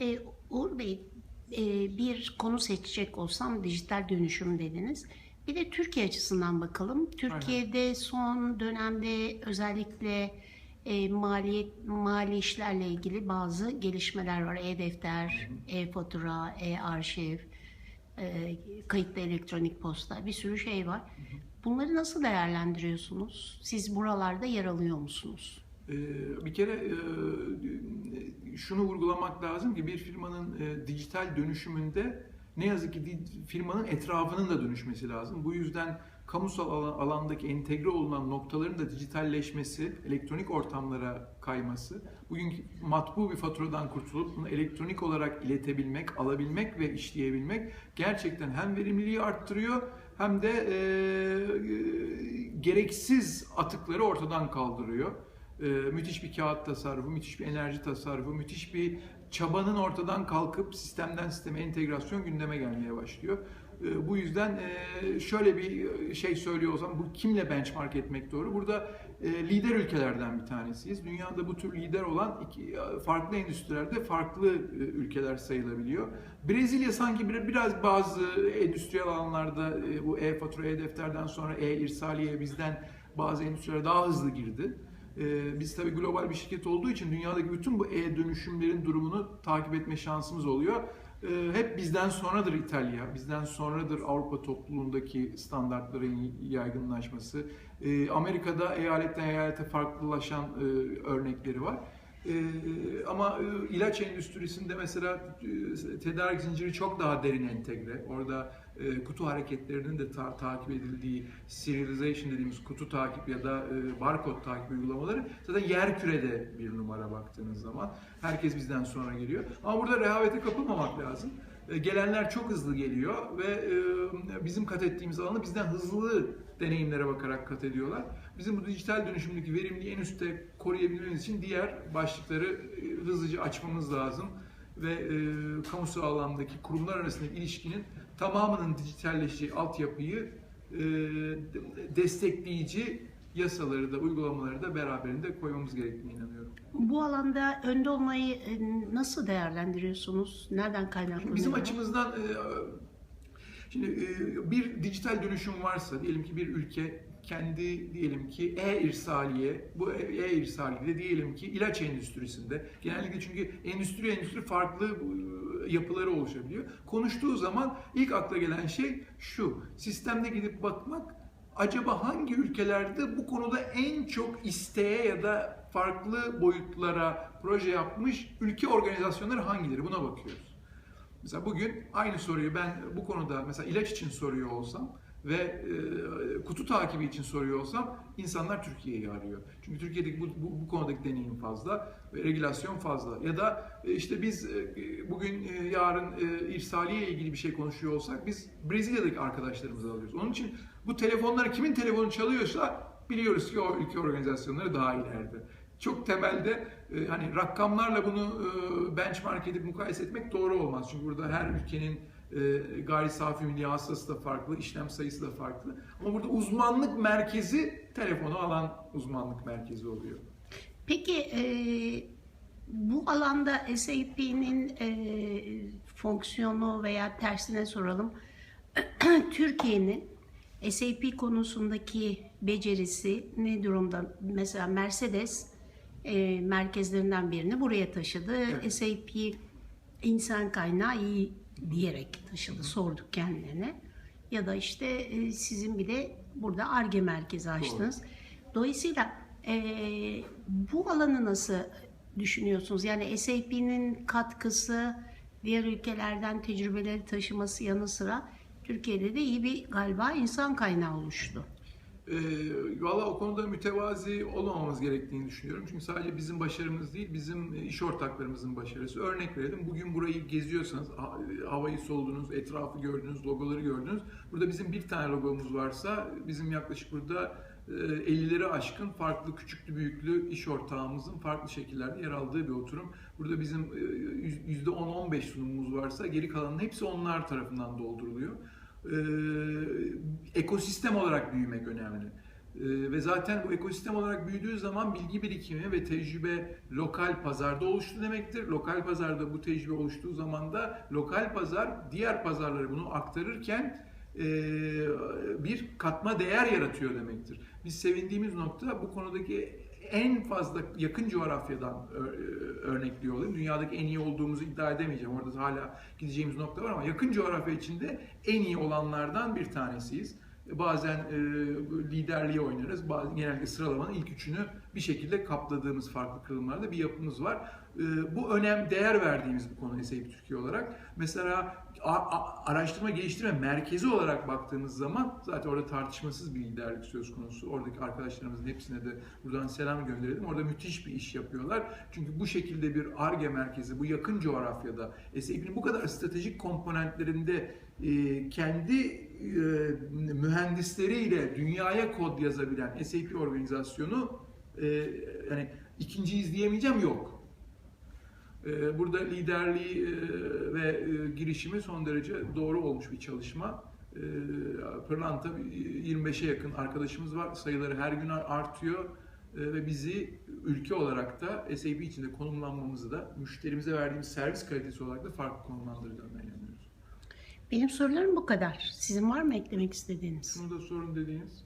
E, Uğur Bey, e, bir konu seçecek olsam dijital dönüşüm dediniz. Bir de Türkiye açısından bakalım. Türkiye'de son dönemde özellikle e, maliyet mali işlerle ilgili bazı gelişmeler var. E-defter, e-fatura, e-arşiv, e, kayıtlı elektronik posta bir sürü şey var. Bunları nasıl değerlendiriyorsunuz? Siz buralarda yer alıyor musunuz? Ee, Bir kere e, şunu vurgulamak lazım ki bir firmanın e, dijital dönüşümünde ne yazık ki firmanın etrafının da dönüşmesi lazım. Bu yüzden kamusal alan- alandaki entegre olunan noktaların da dijitalleşmesi, elektronik ortamlara kayması, bugün matbu bir faturadan kurtulup bunu elektronik olarak iletebilmek, alabilmek ve işleyebilmek gerçekten hem verimliliği arttırıyor hem de e, e, gereksiz atıkları ortadan kaldırıyor. Ee, müthiş bir kağıt tasarrufu, müthiş bir enerji tasarrufu, müthiş bir çabanın ortadan kalkıp sistemden sisteme entegrasyon gündeme gelmeye başlıyor. Ee, bu yüzden e, şöyle bir şey söylüyor olsam bu kimle benchmark etmek doğru? Burada e, lider ülkelerden bir tanesiyiz. Dünyada bu tür lider olan iki, farklı endüstrilerde farklı e, ülkeler sayılabiliyor. Brezilya sanki bir- biraz bazı endüstriyel alanlarda e, bu e-fatura, e-defterden sonra e-irsaliye bizden bazı endüstrilere daha hızlı girdi. Ee, biz tabii global bir şirket olduğu için dünyadaki bütün bu e-dönüşümlerin durumunu takip etme şansımız oluyor. Ee, hep bizden sonradır İtalya, bizden sonradır Avrupa topluluğundaki standartların yaygınlaşması. Ee, Amerika'da eyaletten eyalete farklılaşan e, örnekleri var. Ee, ama e, ilaç endüstrisinde mesela e, tedarik zinciri çok daha derin entegre. Orada e, kutu hareketlerinin de ta- takip edildiği serialization dediğimiz kutu takip ya da barkod takip uygulamaları zaten yer kürede bir numara baktığınız zaman. Herkes bizden sonra geliyor. Ama burada rehavete kapılmamak lazım. E, gelenler çok hızlı geliyor ve e, bizim kat ettiğimiz alanı bizden hızlı deneyimlere bakarak kat ediyorlar. Bizim bu dijital dönüşümdeki verimliliği en üstte koruyabilmemiz için diğer başlıkları e, hızlıca açmamız lazım ve e, kamusal alandaki kurumlar arasındaki ilişkinin tamamının dijitalleşeceği altyapıyı e, de- destekleyici yasaları da uygulamaları da beraberinde koymamız gerektiğine inanıyorum. Bu alanda önde olmayı e, nasıl değerlendiriyorsunuz? Nereden kaynaklanıyor? Bizim açımızdan e, şimdi e, bir dijital dönüşüm varsa diyelim ki bir ülke kendi diyelim ki e-irsaliye, bu e-irsaliyede diyelim ki ilaç endüstrisinde genellikle çünkü endüstri endüstri farklı yapıları oluşabiliyor. Konuştuğu zaman ilk akla gelen şey şu, sistemde gidip bakmak acaba hangi ülkelerde bu konuda en çok isteğe ya da farklı boyutlara proje yapmış ülke organizasyonları hangileri buna bakıyoruz. Mesela bugün aynı soruyu ben bu konuda mesela ilaç için soruyor olsam ve e, kutu takibi için soruyor olsam insanlar Türkiye'yi arıyor. Çünkü Türkiye'deki bu, bu, bu konudaki deneyim fazla regülasyon fazla. Ya da e, işte biz e, bugün e, yarın e, irsaliye ilgili bir şey konuşuyor olsak biz Brezilya'daki arkadaşlarımızı alıyoruz. Onun için bu telefonları kimin telefonu çalıyorsa biliyoruz ki o ülke organizasyonları daha ileride. Çok temelde e, hani rakamlarla bunu e, benchmark edip mukayese etmek doğru olmaz. Çünkü burada her ülkenin e, gayri safi milli hasılası da farklı, işlem sayısı da farklı. Ama burada uzmanlık merkezi telefonu alan uzmanlık merkezi oluyor. Peki e, bu alanda SAP'nin e, fonksiyonu veya tersine soralım. Türkiye'nin SAP konusundaki becerisi ne durumda? Mesela Mercedes e, merkezlerinden birini buraya taşıdı. Evet. SAP insan kaynağı iyi diyerek taşıdı. Sorduk kendilerine. Ya da işte e, sizin bir de burada ARGE merkezi açtınız. Dolayısıyla e, bu alanı nasıl düşünüyorsunuz? Yani SAP'nin katkısı, diğer ülkelerden tecrübeleri taşıması yanı sıra Türkiye'de de iyi bir galiba insan kaynağı oluştu. E, Valla o konuda mütevazi olmamamız gerektiğini düşünüyorum. Çünkü sadece bizim başarımız değil, bizim iş ortaklarımızın başarısı. Örnek verelim, bugün burayı geziyorsanız, ha- havayı soldunuz, etrafı gördünüz, logoları gördünüz. Burada bizim bir tane logomuz varsa, bizim yaklaşık burada e, 50'leri aşkın farklı küçüklü büyüklü iş ortağımızın farklı şekillerde yer aldığı bir oturum. Burada bizim e, yüz- %10-15 sunumumuz varsa geri kalanın hepsi onlar tarafından dolduruluyor. Ee, ekosistem olarak büyümek önemli. ve zaten bu ekosistem olarak büyüdüğü zaman bilgi birikimi ve tecrübe lokal pazarda oluştu demektir. Lokal pazarda bu tecrübe oluştuğu zaman da lokal pazar diğer pazarlara bunu aktarırken e, bir katma değer yaratıyor demektir. Biz sevindiğimiz nokta bu konudaki en fazla yakın coğrafyadan örnekliyor olayım. Dünyadaki en iyi olduğumuzu iddia edemeyeceğim. Orada hala gideceğimiz nokta var ama yakın coğrafya içinde en iyi olanlardan bir tanesiyiz. Bazen e, liderliğe oynarız. Bazen genellikle sıralamanın ilk üçünü bir şekilde kapladığımız farklı kırılımlarda bir yapımız var. E, bu önem, değer verdiğimiz bir konu SAP Türkiye olarak. Mesela araştırma geliştirme merkezi olarak baktığımız zaman zaten orada tartışmasız bir liderlik söz konusu. Oradaki arkadaşlarımızın hepsine de buradan selam gönderelim. Orada müthiş bir iş yapıyorlar. Çünkü bu şekilde bir ARGE merkezi, bu yakın coğrafyada SAP'nin bu kadar stratejik komponentlerinde e, kendi e, mühendisleriyle dünyaya kod yazabilen SAP organizasyonu e, yani ikinci izleyemeyeceğim yok. E, Burada liderliği e, ve e, girişimi son derece doğru olmuş bir çalışma. E, Pırlanta 25'e yakın arkadaşımız var. Sayıları her gün artıyor E, ve bizi ülke olarak da SAP içinde konumlanmamızı da müşterimize verdiğimiz servis kalitesi olarak da farklı konumlandırdığına inanıyoruz. Benim sorularım bu kadar. Sizin var mı eklemek istediğiniz? Şunu da sorun dediğiniz.